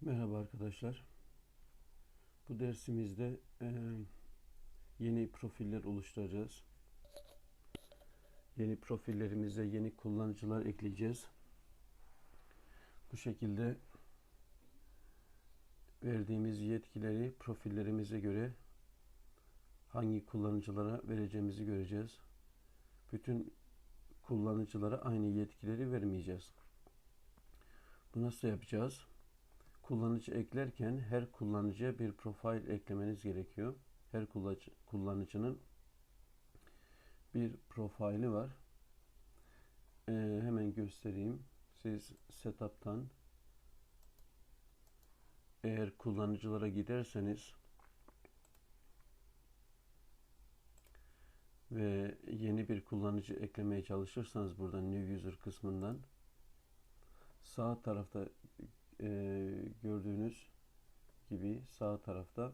Merhaba arkadaşlar. Bu dersimizde e, yeni profiller oluşturacağız. Yeni profillerimize yeni kullanıcılar ekleyeceğiz. Bu şekilde verdiğimiz yetkileri profillerimize göre hangi kullanıcılara vereceğimizi göreceğiz. Bütün kullanıcılara aynı yetkileri vermeyeceğiz. Bu nasıl yapacağız? Kullanıcı eklerken her kullanıcıya bir profil eklemeniz gerekiyor. Her kullanıcı, kullanıcının bir profili var. Ee, hemen göstereyim. Siz setup'tan eğer kullanıcılara giderseniz ve yeni bir kullanıcı eklemeye çalışırsanız buradan New User kısmından sağ tarafta e, gördüğünüz gibi sağ tarafta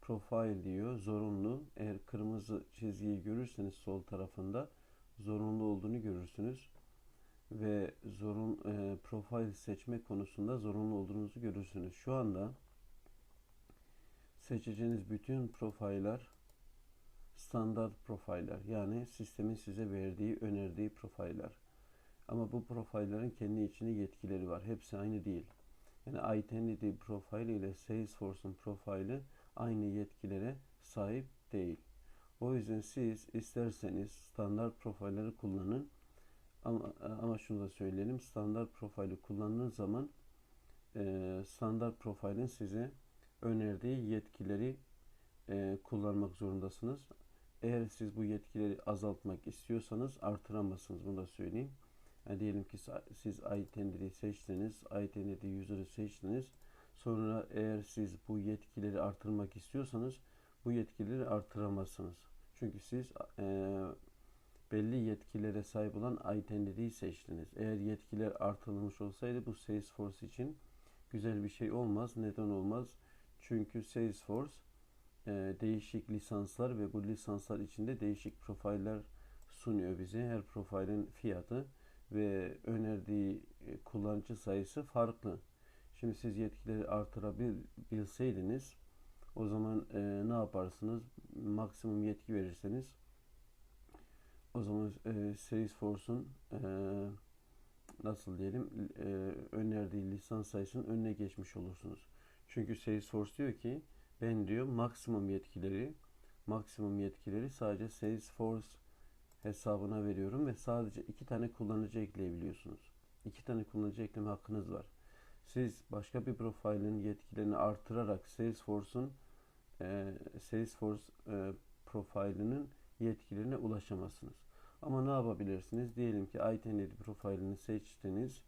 profile diyor. Zorunlu. Eğer kırmızı çizgiyi görürseniz sol tarafında zorunlu olduğunu görürsünüz. Ve zorun e, profil seçme konusunda zorunlu olduğunuzu görürsünüz. Şu anda seçeceğiniz bütün profiller standart profiller yani sistemin size verdiği, önerdiği profiller. Ama bu profillerin kendi içinde yetkileri var. Hepsi aynı değil. Yani Identity Profile ile Salesforce'un profili aynı yetkilere sahip değil. O yüzden siz isterseniz standart profilleri kullanın. Ama, ama şunu da söyleyelim. Standart profili kullandığınız zaman e, standart profilin size önerdiği yetkileri e, kullanmak zorundasınız. Eğer siz bu yetkileri azaltmak istiyorsanız artıramazsınız. Bunu da söyleyeyim. Yani diyelim ki siz identity'yi seçtiniz, identity user'ı seçtiniz. Sonra eğer siz bu yetkileri artırmak istiyorsanız bu yetkileri artıramazsınız. Çünkü siz e, belli yetkilere sahip olan identity'yi seçtiniz. Eğer yetkiler artırılmış olsaydı bu Salesforce için güzel bir şey olmaz. Neden olmaz? Çünkü Salesforce e, değişik lisanslar ve bu lisanslar içinde değişik profiller sunuyor bize. Her profilin fiyatı ve önerdiği e, kullanıcı sayısı farklı. Şimdi siz yetkileri artırabilseydiniz o zaman e, ne yaparsınız? Maksimum yetki verirseniz o zaman e, Salesforce'un e, nasıl diyelim e, önerdiği lisans sayısının önüne geçmiş olursunuz. Çünkü Salesforce diyor ki ben diyor maksimum yetkileri maksimum yetkileri sadece Salesforce hesabına veriyorum ve sadece iki tane kullanıcı ekleyebiliyorsunuz. İki tane kullanıcı ekleme hakkınız var. Siz başka bir profilin yetkilerini artırarak Salesforce'un e, Salesforce e, profilinin yetkilerine ulaşamazsınız. Ama ne yapabilirsiniz? Diyelim ki Identity profilini seçtiniz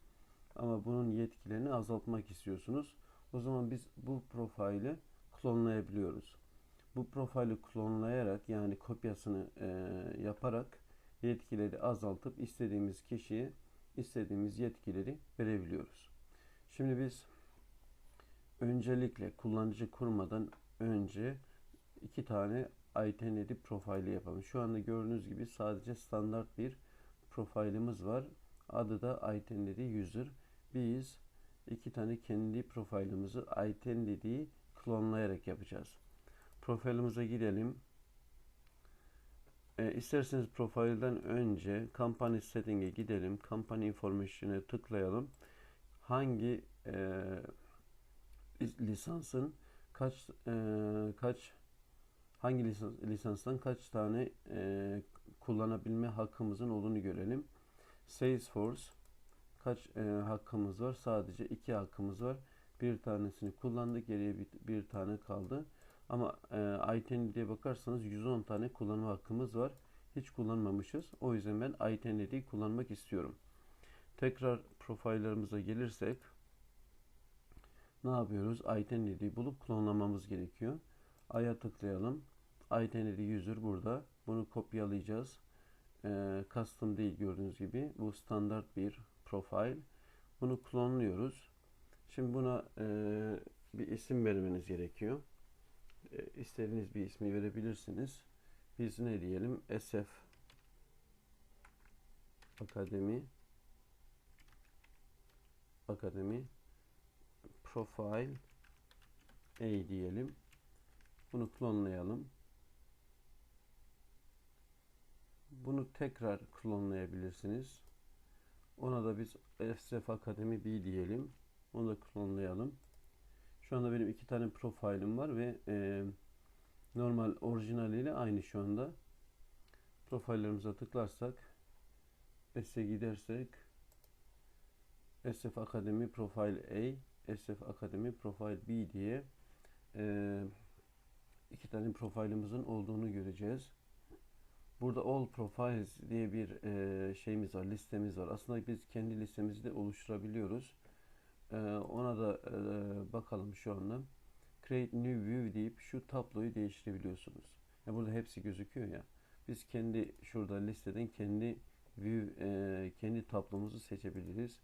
ama bunun yetkilerini azaltmak istiyorsunuz. O zaman biz bu profili klonlayabiliyoruz. Bu profili klonlayarak yani kopyasını e, yaparak yetkileri azaltıp istediğimiz kişiye istediğimiz yetkileri verebiliyoruz. Şimdi biz öncelikle kullanıcı kurmadan önce iki tane identity profili yapalım. Şu anda gördüğünüz gibi sadece standart bir profilimiz var. Adı da identity user. Biz iki tane kendi profilimizi identity'yi klonlayarak yapacağız. Profilimize gidelim. E, isterseniz profilden önce company setting'e gidelim. Company information'e tıklayalım. Hangi e, lisansın kaç e, kaç hangi lisans, lisanstan kaç tane e, kullanabilme hakkımızın olduğunu görelim. Salesforce kaç e, hakkımız var? Sadece iki hakkımız var. Bir tanesini kullandık. Geriye bir, bir tane kaldı. Ama e, iTunes'e bakarsanız 110 tane kullanma hakkımız var. Hiç kullanmamışız. O yüzden ben iTunes'i kullanmak istiyorum. Tekrar profillerimize gelirsek ne yapıyoruz? iTunes'i bulup klonlamamız gerekiyor. Ay'a tıklayalım. iTunes'i user burada. Bunu kopyalayacağız. E, custom değil gördüğünüz gibi. Bu standart bir profil. Bunu klonluyoruz. Şimdi buna e, bir isim vermeniz gerekiyor. E, istediğiniz bir ismi verebilirsiniz. Biz ne diyelim? SF Akademi Akademi profile A diyelim. Bunu klonlayalım. Bunu tekrar klonlayabilirsiniz. Ona da biz SF Akademi B diyelim. Onu da klonlayalım. Şu anda benim iki tane profilim var ve e, normal orijinaliyle aynı şu anda. Profillerimize tıklarsak S'e gidersek SF Akademi Profile A, SF Akademi Profile B diye e, iki tane profilimizin olduğunu göreceğiz. Burada All Profiles diye bir e, şeyimiz var, listemiz var. Aslında biz kendi listemizi de oluşturabiliyoruz. E, ona da e, bakalım şu anda. Create New View deyip şu tabloyu değiştirebiliyorsunuz. Yani burada hepsi gözüküyor ya. Biz kendi şurada listeden kendi view e, kendi tablomuzu seçebiliriz.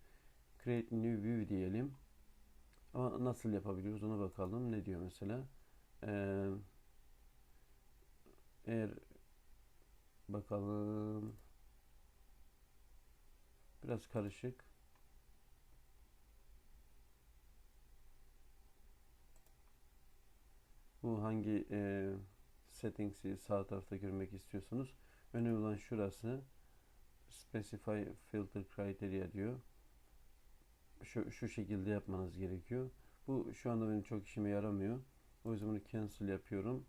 Create New View diyelim. Ama nasıl yapabiliyoruz ona bakalım. Ne diyor mesela? Ee, eğer bakalım biraz karışık. Hangi e, settings'i sağ tarafta görmek istiyorsunuz? Önemli olan şurası. Specify filter criteria diyor. Şu, şu şekilde yapmanız gerekiyor. Bu şu anda benim çok işime yaramıyor. O yüzden bunu cancel yapıyorum.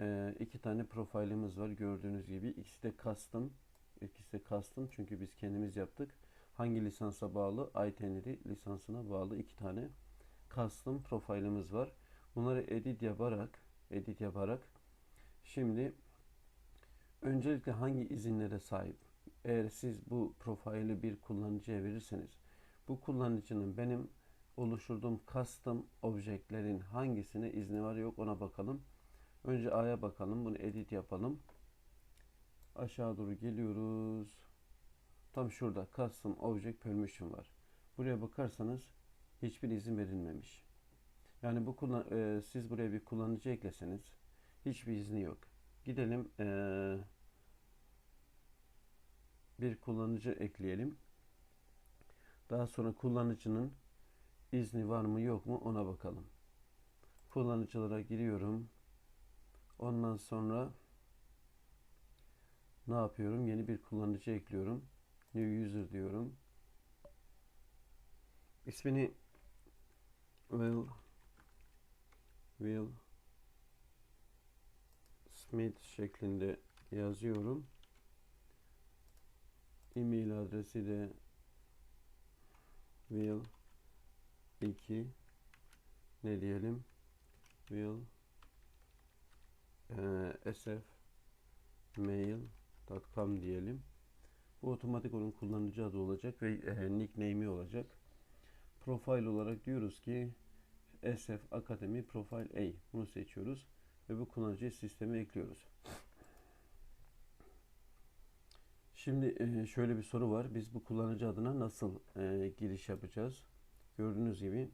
Ee, iki tane profilimiz var gördüğünüz gibi. İkisi de custom. İkisi de custom çünkü biz kendimiz yaptık. Hangi lisansa bağlı? iTenry lisansına bağlı iki tane custom profilimiz var. Bunları edit yaparak edit yaparak şimdi öncelikle hangi izinlere sahip? Eğer siz bu profili bir kullanıcıya verirseniz bu kullanıcının benim oluşturduğum custom objektlerin hangisine izni var yok ona bakalım. Önce A'ya bakalım. Bunu edit yapalım. Aşağı doğru geliyoruz. Tam şurada custom object permission var. Buraya bakarsanız hiçbir izin verilmemiş. Yani bu kullan e, siz buraya bir kullanıcı ekleseniz hiçbir izni yok. Gidelim e, bir kullanıcı ekleyelim. Daha sonra kullanıcının izni var mı yok mu ona bakalım. Kullanıcılara giriyorum. Ondan sonra ne yapıyorum? Yeni bir kullanıcı ekliyorum. New user diyorum. İsmini will will Smith şeklinde yazıyorum. E-mail adresi de will 2 ne diyelim? Will e, sfmail.com diyelim. Bu otomatik onun kullanıcı adı olacak ve e, nickname'i olacak. Profile olarak diyoruz ki SF Academy Profile A. Bunu seçiyoruz ve bu kullanıcıyı sisteme ekliyoruz. Şimdi e, şöyle bir soru var. Biz bu kullanıcı adına nasıl e, giriş yapacağız? Gördüğünüz gibi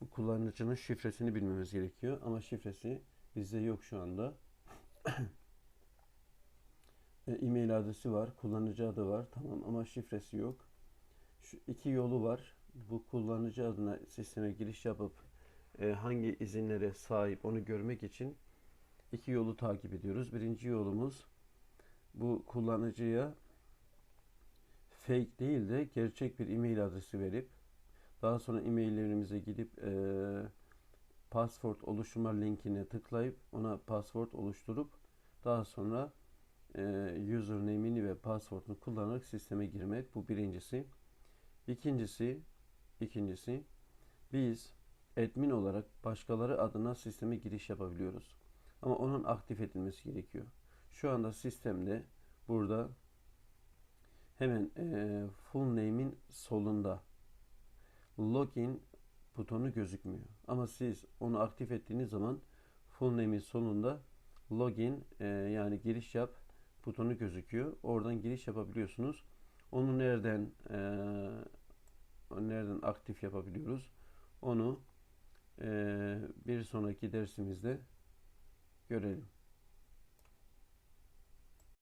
bu kullanıcının şifresini bilmemiz gerekiyor ama şifresi bizde yok şu anda. E, e-mail adresi var, kullanıcı adı var, tamam ama şifresi yok. Şu iki yolu var. Bu kullanıcı adına sisteme giriş yapıp e, hangi izinlere sahip onu görmek için iki yolu takip ediyoruz. Birinci yolumuz bu kullanıcıya fake değil de gerçek bir e-mail adresi verip daha sonra e-maillerimize gidip e, password oluşturma linkine tıklayıp ona password oluşturup daha sonra e, username'ini ve password'unu kullanarak sisteme girmek. Bu birincisi. İkincisi ikincisi biz admin olarak başkaları adına sisteme giriş yapabiliyoruz. Ama onun aktif edilmesi gerekiyor. Şu anda sistemde burada hemen e, full name'in solunda login butonu gözükmüyor. Ama siz onu aktif ettiğiniz zaman full name'in sonunda login e, yani giriş yap butonu gözüküyor. Oradan giriş yapabiliyorsunuz. Onu nereden e, nereden aktif yapabiliyoruz? Onu e, bir sonraki dersimizde görelim.